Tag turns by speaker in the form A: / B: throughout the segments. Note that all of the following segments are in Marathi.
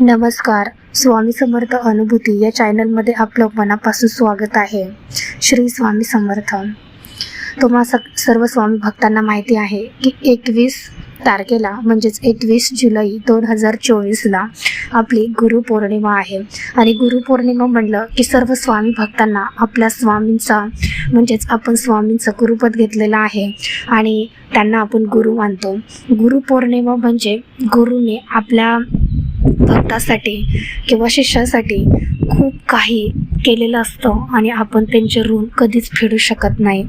A: नमस्कार. स्वामी समर्थ अनुभूती या चॅनलमध्ये आपलं मनापासून स्वागत आहे. श्री स्वामी समर्थ. तुम्हा स सर्व स्वामी भक्तांना माहिती आहे की एकवीस तारखेला म्हणजेच एकवीस जुलै दोन हजार चोवीसला आपली गुरुपौर्णिमा आहे. आणि गुरुपौर्णिमा म्हणलं की सर्व स्वामी भक्तांना आपल्या स्वामींचा म्हणजेच आपण स्वामींचं गुरुपद घेतलेलं आहे. आणि त्यांना आपण गुरु मानतो. गुरुपौर्णिमा म्हणजे गुरुने आपल्या भक्तासाठी किंवा शिष्यासाठी खूप काही केलेलं असतं आणि आपण त्यांचे ऋण कधीच फेडू शकत नाही.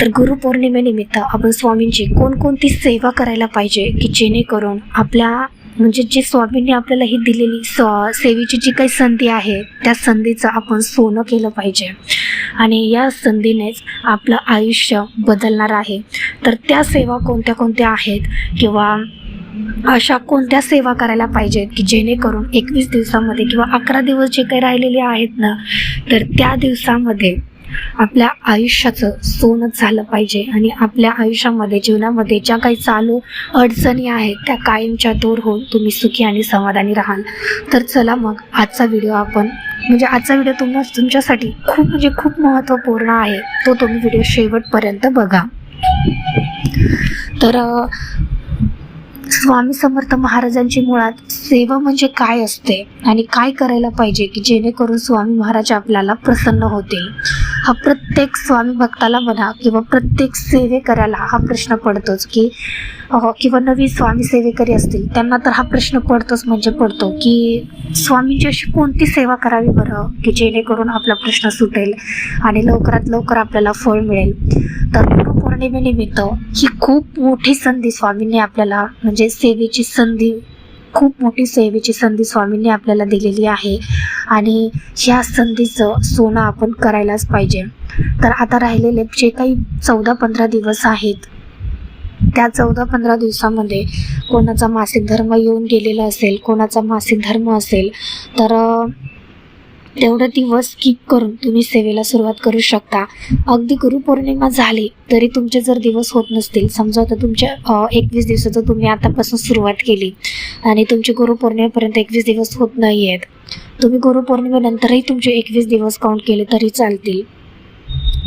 A: तर गुरुपौर्णिमेनिमित्त आपण स्वामींची कोणकोणती सेवा करायला पाहिजे की जेणेकरून आपल्या म्हणजे जे स्वामींनी आपल्याला ही दिलेली स सेवेची जी काही संधी आहे त्या संधीचं आपण सोनं केलं पाहिजे. आणि या संधीनेच आपलं आयुष्य बदलणार आहे. तर त्या सेवा कोणत्या कोणत्या आहेत? किंवा अशा कोणत्या सेवा करायला पाहिजेत की जेणेकरून एकवीस दिवसामध्ये किंवा अकरा दिवस जे काही राहिलेले आहेत ना तर त्या दिवसामध्ये आपल्या आयुष्याचं सोनं झालं पाहिजे आणि आपल्या आयुष्यामध्ये जीवनामध्ये ज्या काही चालू अडचणी आहेत त्या कायमच्या दूर होऊन तुम्ही सुखी आणि समाधानी राहाल. तर चला मग आजचा व्हिडिओ आपण म्हणजे आजचा व्हिडिओ तुम्हा तुमच्यासाठी खूप म्हणजे खूप महत्त्वपूर्ण आहे. तो तुम्ही व्हिडिओ शेवटपर्यंत बघा. तर स्वामी समर्थ महाराजांची मुळात सेवा म्हणजे काय असते आणि काय करायला पाहिजे की जेणेकरून स्वामी महाराज आपल्याला प्रसन्न होतील? हा प्रत्येक स्वामी भक्ताला म्हणा किंवा प्रत्येक सेवेकऱ्याला हा प्रश्न पडतोच की किंवा नवीन स्वामी सेवेकरी असतील त्यांना तर हा प्रश्न पडतोच म्हणजे पडतो की स्वामींची अशी कोणती सेवा करावी बरं की जेणेकरून आपला प्रश्न सुटेल आणि लवकरात लवकर आपल्याला फळ मिळेल? तर निमित्त ही खूप मोठी संधी स्वामींनी आपल्याला म्हणजे सेवेची संधी खूप मोठी सेवेची संधी स्वामींनी आपल्याला दिलेली आहे. आणि ह्या संधीचं सोनं आपण करायलाच पाहिजे. तर आता राहिलेले जे काही चौदा पंधरा दिवस आहेत त्या चौदा पंधरा दिवसामध्ये कोणाचा मासिक धर्म येऊन गेलेला असेल कोणाचा मासिक धर्म असेल तर तेवढं दिवस स्किप करून तुम्ही सेवेला सुरुवात करू शकता. अगदी गुरुपौर्णिमा झाली तरी तुमचे जर दिवस होत नसतील समजा आता तुमच्या एकवीस दिवसाचं तुम्ही आतापासून सुरुवात केली आणि तुमचे गुरुपौर्णिमेपर्यंत एकवीस दिवस होत नाही आहेत तुम्ही गुरुपौर्णिमेनंतरही तुमचे एकवीस दिवस काउंट केले तरी चालतील.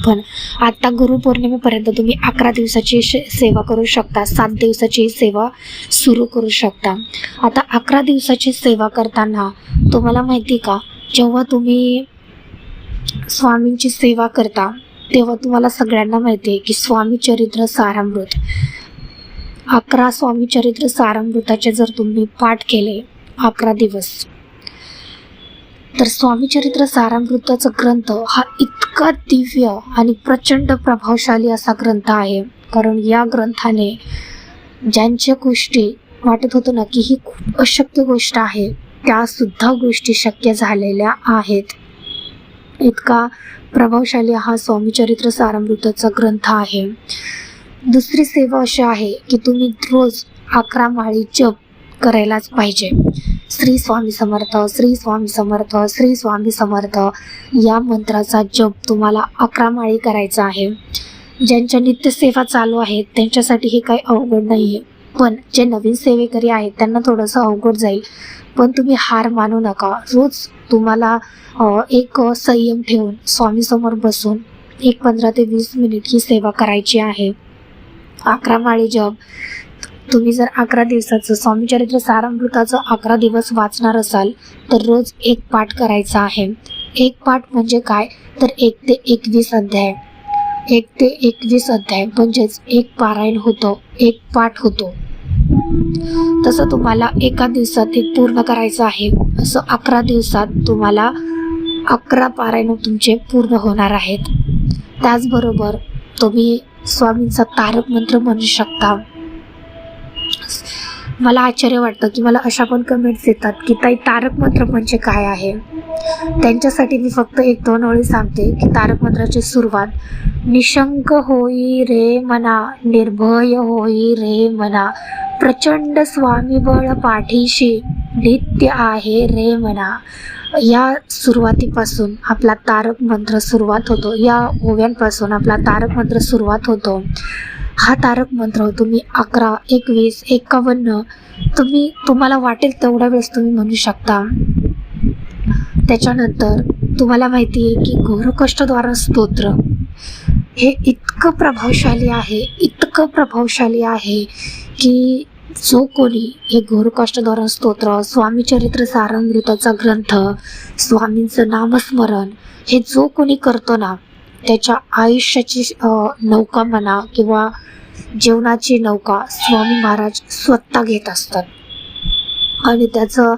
A: पण आता गुरुपौर्णिमेपर्यंत तुम्ही अकरा दिवसाची शे सेवा करू शकता सात दिवसाची सेवा सुरू करू शकता. आता अकरा दिवसाची सेवा करताना तुम्हाला माहिती का? जेव्हा तुम्ही स्वामींची सेवा करता तेव्हा तुम्हाला सगळ्यांना माहिती आहे की स्वामी चरित्र सारामृत. अकरा स्वामी चरित्र सारामृताचे जर तुम्ही पाठ केले अकरा दिवस तर स्वामी चरित्र सारामृताचा ग्रंथ हा इतका दिव्य आणि प्रचंड प्रभावशाली असा ग्रंथ आहे. कारण या ग्रंथाने ज्यांच्या गोष्टी वाटत होतं ना की ही खूप अशक्य गोष्ट आहे त्यासुद्धा गोष्टी शक्य झालेल्या आहेत. इतका प्रभावशाली हा स्वामी चरित्र सारामृताचा ग्रंथ आहे. दुसरी सेवा अशी आहे की तुम्ही रोज अकरा माळी जप करायलाच पाहिजे. श्री स्वामी समर्थ श्री स्वामी समर्थ श्री स्वामी समर्थ या मंत्राचा जप तुम्हाला अकरा माळी करायचा आहे. ज्यांच्या नित्यसेवा चालू आहेत त्यांच्यासाठी हे काही अवघड नाही आहे पण जे नवीन सेवेकरी आहेत त्यांना थोडंसं अवघड जाईल. पण तुम्ही हार मानू नका. रोज तुम्हाला एक संयम ठेवून स्वामीसमोर बसून एक पंधरा ते वीस मिनिट ही सेवा करायची आहे. अकरा माळी जप. तुम्ही जर अकरा दिवसाचं स्वामीचरित्र सारामृताचं अकरा दिवस वाचणार असाल तर रोज एक पाठ करायचा आहे. एक पाठ म्हणजे काय? तर एक ते एकवीस अध्याय. एक ते एकवीस अध्याय म्हणजेच एक पारायण होतं एक पाठ होतो. तसं तुम्हाला एका दिवसात हे पूर्ण करायचं आहे. असं अकरा दिवसात तुम्हाला अकरा पारायण तुमचे पूर्ण होणार आहेत. त्याचबरोबर तुम्ही स्वामींचा तारक मंत्र म्हणू शकता. मला आश्चर्य वाटतं की मला अशा पण कमेंट्स येतात की ताई तारक मंत्र म्हणजे काय आहे? त्यांच्यासाठी मी फक्त एक दोन ओळी सांगते की तारक मंत्राची सुरुवात निशंक होई रे मना निर्भय होई रे मना. प्रचंड स्वामीबळ पाठीशी नित्य आहे रे मना या सुरुवातीपासून आपला तारक मंत्र सुरुवात होतो. या ओव्यांपासून आपला तारक मंत्र सुरुवात होतो. हा तारक मंत्र तुम्ही अकरा एकवीस एकावन्न तुम्ही तुम्हाला वाटेल तेवढ्या वेळेस तुम्ही म्हणू शकता. त्याच्यानंतर तुम्हाला माहिती आहे की घोरकष्टद्वारा स्तोत्र. हे इतकं प्रभावशाली आहे इतकं प्रभावशाली आहे की जो कोणी हे घोरकष्टद्वारा स्तोत्र. स्वामी चरित्र सारामृताचा ग्रंथ. स्वामींचं नामस्मरण. हे जो कोणी करतो ना त्याच्या आयुष्याची नौका म्हणा किंवा जेवणाची नौका स्वामी महाराज स्वतः घेत असतात. आणि त्याचं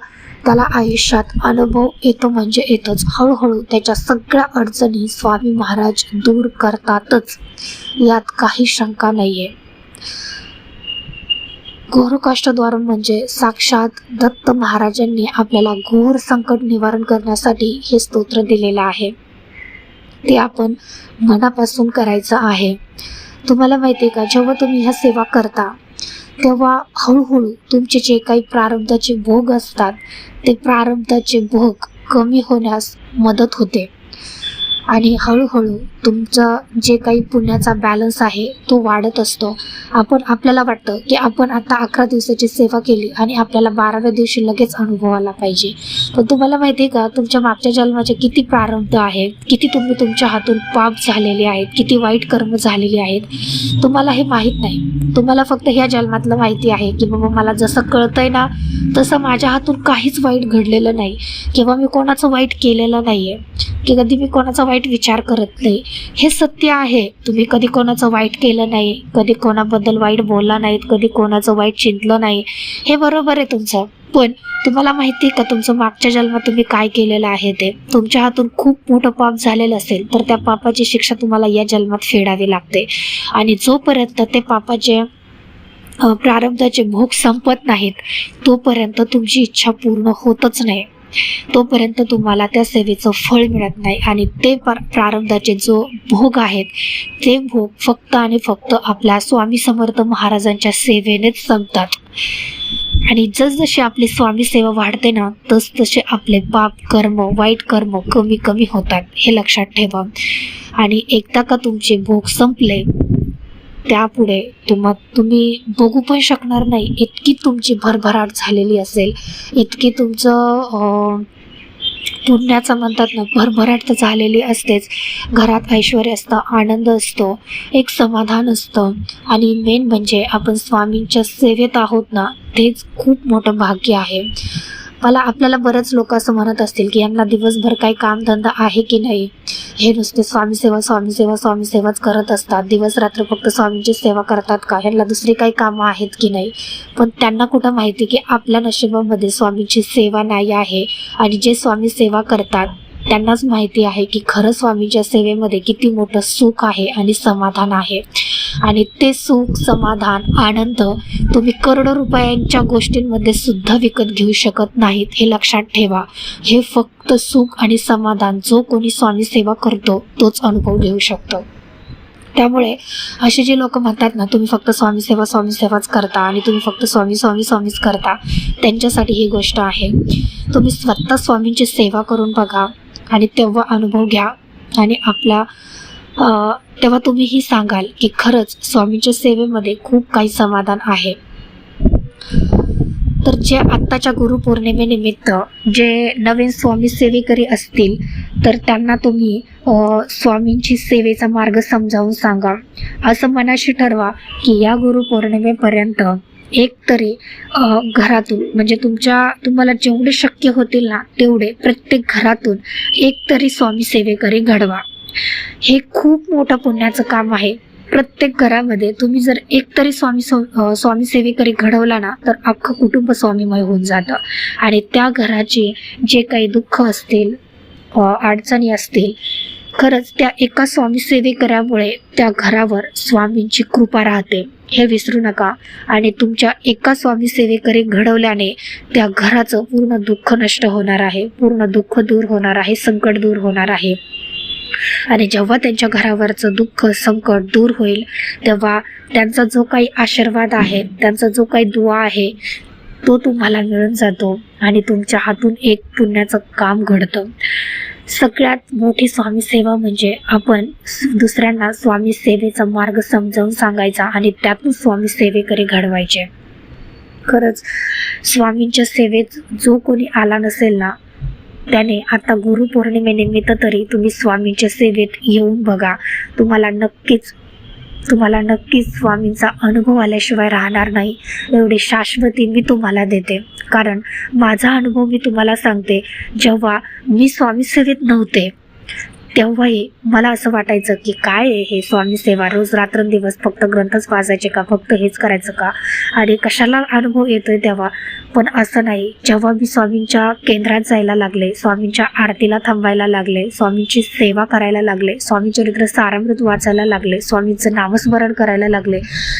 A: त्याला आयुष्यात अनुभव येतो म्हणजे येतोच. हळूहळू त्याच्या सगळ्या अडचणी स्वामी महाराज दूर करतातच. यात काही शंका नाहीये. घोरकाष्टद्वार म्हणजे साक्षात दत्त महाराजांनी आपल्याला घोर संकट निवारण करण्यासाठी हे स्तोत्र दिलेलं आहे. ते आपण मनापासून करायचं आहे. तुम्हाला माहिती आहे का जेव्हा तुम्ही ह्या सेवा करता तेव्हा हळूहळू तुमचे जे काही प्रारब्धाचे भोग असतात ते प्रारब्धाचे भोग कमी होण्यास मदत होते. आणि हळूहळू तुमचं जे काही पुण्याचा बॅलन्स आहे तो वाढत असतो. आपण आपल्याला वाटतं की आपण आता अकरा दिवसाची सेवा केली आणि आपल्याला बाराव्या दिवशी लगेच अनुभव आला पाहिजे. पण तुम्हाला माहिती आहे का तुमच्या मागच्या जन्माचे किती प्रारब्ध आहेत किती तुम्ही तुमच्या हातून पाप झालेले आहेत किती वाईट कर्म झालेली आहेत तुम्हाला हे माहीत नाही. तुम्हाला फक्त ह्या जन्मातलं माहिती आहे की बाबा मला जसं कळतंय ना तसं माझ्या हातून काहीच वाईट घडलेलं नाही. किंवा मी कोणाचं वाईट केलेलं नाही आहे की कधी मी कोणाचा वाईट विचार करत नाही. हे सत्य आहे. तुम्ही कधी कोणाचं वाईट केलं नाही कधी कोणाबद्दल वाईट बोलला नाहीत कधी कोणाचं वाईट चिंतलं नाही. हे बरोबर आहे तुमचं. पण तुम्हाला माहिती आहे का तुमचं मागच्या जन्मात तुम्ही काय केलेलं आहे ते? तुमच्या हातून खूप मोठं पाप झालेलं असेल तर त्या पापाची शिक्षा तुम्हाला या जन्मात फेडावी लागते. आणि जोपर्यंत ते पापाचे प्रारब्धाचे भोग संपत नाहीत तोपर्यंत तुमची इच्छा पूर्ण होतच नाही. तोपर्यंत तुम्हाला त्या सेवेचं फळ मिळत नाही आणि ते प्रारब्धाचे जो भोग आहेत ते भोग फक्त आणि फक्त आपल्या स्वामी समर्थ महाराजांच्या सेवेनेच संपतात आणि जसजशी आपली स्वामी सेवा वाढते ना तस तसे आपले पाप कर्म वाईट कर्म कमी कमी होतात हे लक्षात ठेवा. आणि एकदा का तुमचे भोग संपले त्यापुढे तुम्हा तुम्ही बघू पण शकणार नाही. इतकी तुमची भरभराट झालेली असेल. इतकी तुमचं पुण्याचं म्हणतात ना भरभराट तर झालेली असतेच. घरात ऐश्वर असतं आनंद असतो एक समाधान असतं. आणि मेन म्हणजे आपण स्वामींच्या सेवेत आहोत ना तेच खूप मोठं भाग्य आहे. मला आपल्याला बरेच लोक असं म्हणत असतील की यांना दिवसभर काही कामधंदा आहे की नाही? हे नुसते स्वामी सेवा स्वामी सेवा स्वामी सेवाच करत असतात. दिवस रात्र फक्त स्वामींची सेवा करतात का? ह्यांना दुसरी काही कामं आहेत की नाही? पण त्यांना कुठं माहिती की आपल्या नशिबामध्ये स्वामींची सेवा नाही आहे आणि जे स्वामी सेवा करतात त्यांनाच माहिती आहे की खरं स्वामींच्या सेवेमध्ये किती मोठं सुख आहे आणि समाधान आहे. आणि ते सुख समाधान आनंद तुम्ही करोडो रुपयांच्या गोष्टींमध्ये सुद्धा विकत घेऊ शकत नाहीत हे लक्षात ठेवा. हे फक्त सुख आणि समाधान जो कोणी स्वामी सेवा करतो तोच अनुभव घेऊ शकतो. त्यामुळे असे जे लोक म्हणतात ना तुम्ही फक्त स्वामी सेवा स्वामी सेवाच करता आणि तुम्ही फक्त स्वामी स्वामी स्वामीच करता त्यांच्यासाठी ही गोष्ट आहे. तुम्ही स्वतः स्वामींची सेवा करून बघा. आणि तेव्हा अनुभव घ्या. आणि आपला तेव्हा तुम्हीही सांगाल की खरंच स्वामींच्या सेवेमध्ये खूप काही समाधान आहे. तर जे आत्ताच्या गुरुपौर्णिमेनिमित्त जे नवीन स्वामी सेवेकरी असतील तर त्यांना तुम्ही स्वामींची सेवेचा मार्ग समजावून सांगा. असं मनाशी ठरवा की या गुरुपौर्णिमेपर्यंत एक तरी घरातून. म्हणजे तुमच्या तुम्हाला जेवढे शक्य होतील ना तेवढे प्रत्येक घरातून एक तरी स्वामी सेवेकरी घडवा. हे खूप मोठं पुण्याचं काम आहे. प्रत्येक घरामध्ये तुम्ही जर एक तरी स्वामी स्वामी सेवेकरी घडवला ना तर अख्खं कुटुंब स्वामीमय होऊन जातं. आणि त्या घराचे जे काही दुःख असतील अडचणी असतील खरंच त्या एका स्वामी सेवेकऱ्यामुळे त्या घरावर स्वामींची कृपा राहते. हे विसरू नका. आणि तुमच्या एका स्वामी सेवेकरी घडवल्याने त्या घराचं पूर्ण दुःख नष्ट होणार आहे. पूर्ण दुःख दूर होणार आहे. संकट दूर होणार आहे. आणि जेव्हा त्यांच्या घरावरचं दुःख संकट दूर होईल तेव्हा त्यांचा जो काही आशीर्वाद आहे त्यांचा जो काही दुवा आहे तो तुम्हाला मिळून जातो आणि तुमच्या हातून एक पुण्याचं काम घडतं. सगळ्यात मोठी स्वामी सेवा म्हणजे आपण दुसऱ्यांना स्वामी सेवेचा मार्ग समजावून सांगायचा आणि त्यातून स्वामी सेवेकडे घडवायचे. खरंच स्वामींच्या सेवेत जो कोणी आला नसेल ना त्याने आता गुरुपौर्णिमेनिमित्त तरी तुम्ही स्वामींच्या सेवेत येऊन बघा. तुम्हाला नक्कीच तुम्हाला नक्कीच स्वामींचा अनुभव आल्याशिवाय राहणार नाही. एवढी शाश्वती मी तुम्हाला देते. कारण माझा अनुभव मी तुम्हाला सांगते. जेव्हा मी स्वामी सेवेत नव्हते तेव्हाही मला असं वाटायचं की काय आहे हे स्वामी सेवा? रोज रात्रंदिवस फक्त ग्रंथच वाचायचे का? फक्त हेच करायचं का? आणि कशाला अनुभव येतोय तेव्हा? पण असं नाही. जेव्हा मी स्वामींच्या केंद्रात जायला लागले स्वामींच्या आरतीला थांबायला लागले स्वामींची सेवा करायला लागले स्वामी चरित्र सारामृत वाचायला लागले स्वामींचं नामस्मरण करायला लागले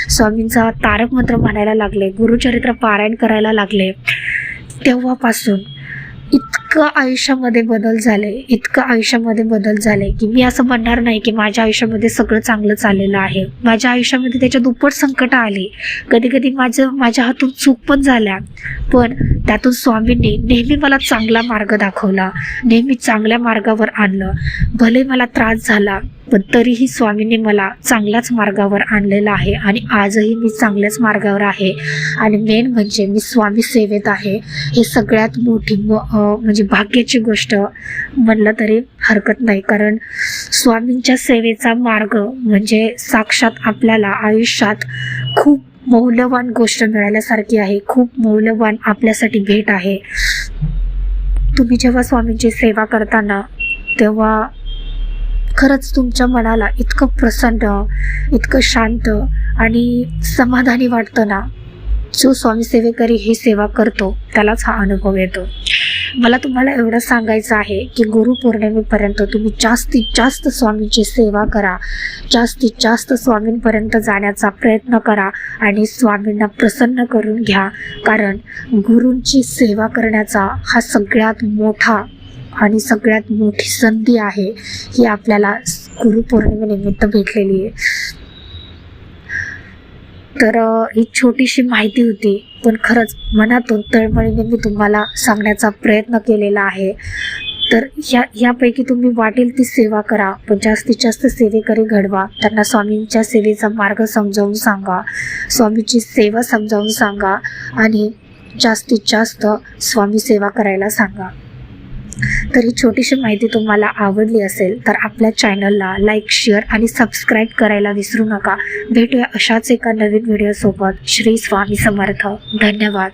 A: स्वामींचा तारक मंत्र म्हणायला लागले गुरुचरित्र पारायण करायला लागले तेव्हापासून इतकं आयुष्यामध्ये बदल झाले इतकं आयुष्यामध्ये बदल झाले की मी असं म्हणणार नाही की माझ्या आयुष्यामध्ये सगळं चांगलं चाललेलं आहे. माझ्या आयुष्यामध्ये त्याच्या दुप्पट संकट आले. कधी कधी माझं माझ्या हातून चूक पण झाल्या. पण त्यातून स्वामींनी नेहमी मला चांगला मार्ग दाखवला. नेहमी चांगल्या मार्गावर आणलं. भले मला त्रास झाला पण तरीही स्वामींनी मला चांगल्याच मार्गावर आणलेलं आहे आणि आजही मी चांगल्याच मार्गावर आहे. आणि मेन म्हणजे मी स्वामी सेवेत आहे. हे सगळ्यात मोठी म्हणजे भाग्याची गोष्ट म्हणलं तरी हरकत नाही. कारण स्वामींच्या सेवेचा मार्ग म्हणजे साक्षात आपल्याला आयुष्यात खूप मौल्यवान गोष्ट मिळाल्यासारखी आहे. खूप मौल्यवान आपल्यासाठी भेट आहे. तुम्ही जेव्हा स्वामींची सेवा करताना तेव्हा खरंच तुमच्या मनाला इतकं प्रसन्न इतकं शांत आणि समाधानी वाटतं ना? जो स्वामी सेवेकरी ही सेवा करतो त्यालाच हा अनुभव येतो. मला तुम्हाला एवढं सांगायचं आहे की गुरुपौर्णिमेपर्यंत तुम्ही जास्तीत जास्त स्वामींची सेवा करा. जास्तीत जास्त स्वामींपर्यंत जाण्याचा प्रयत्न करा आणि स्वामींना प्रसन्न करून घ्या. कारण गुरूंची सेवा करण्याचा हा सगळ्यात मोठा आणि सगळ्यात मोठी संधी आहे. ही आपल्याला गुरुपौर्णिमेनिमित्त भेटलेली आहे. तर ही छोटीशी माहिती होती पण खरंच मनातून तळमळीने मी तुम्हाला सांगण्याचा प्रयत्न केलेला आहे. तर ह्या ह्यापैकी तुम्ही वाटेल ती सेवा करा पण जास्तीत जास्त सेवेकरी घडवा. त्यांना स्वामींच्या सेवेचा मार्ग समजावून सांगा स्वामीची सेवा समजावून सांगा आणि जास्तीत जास्त स्वामी सेवा करायला सांगा. तर ही छोटीशी माहिती तुम्हाला आवडली असेल तर आपल्या चॅनलला लाईक शेअर आणि सबस्क्राईब करायला विसरू नका. भेटूया अशाच एका नवीन व्हिडिओसोबत श्री स्वामी समर्थ. धन्यवाद.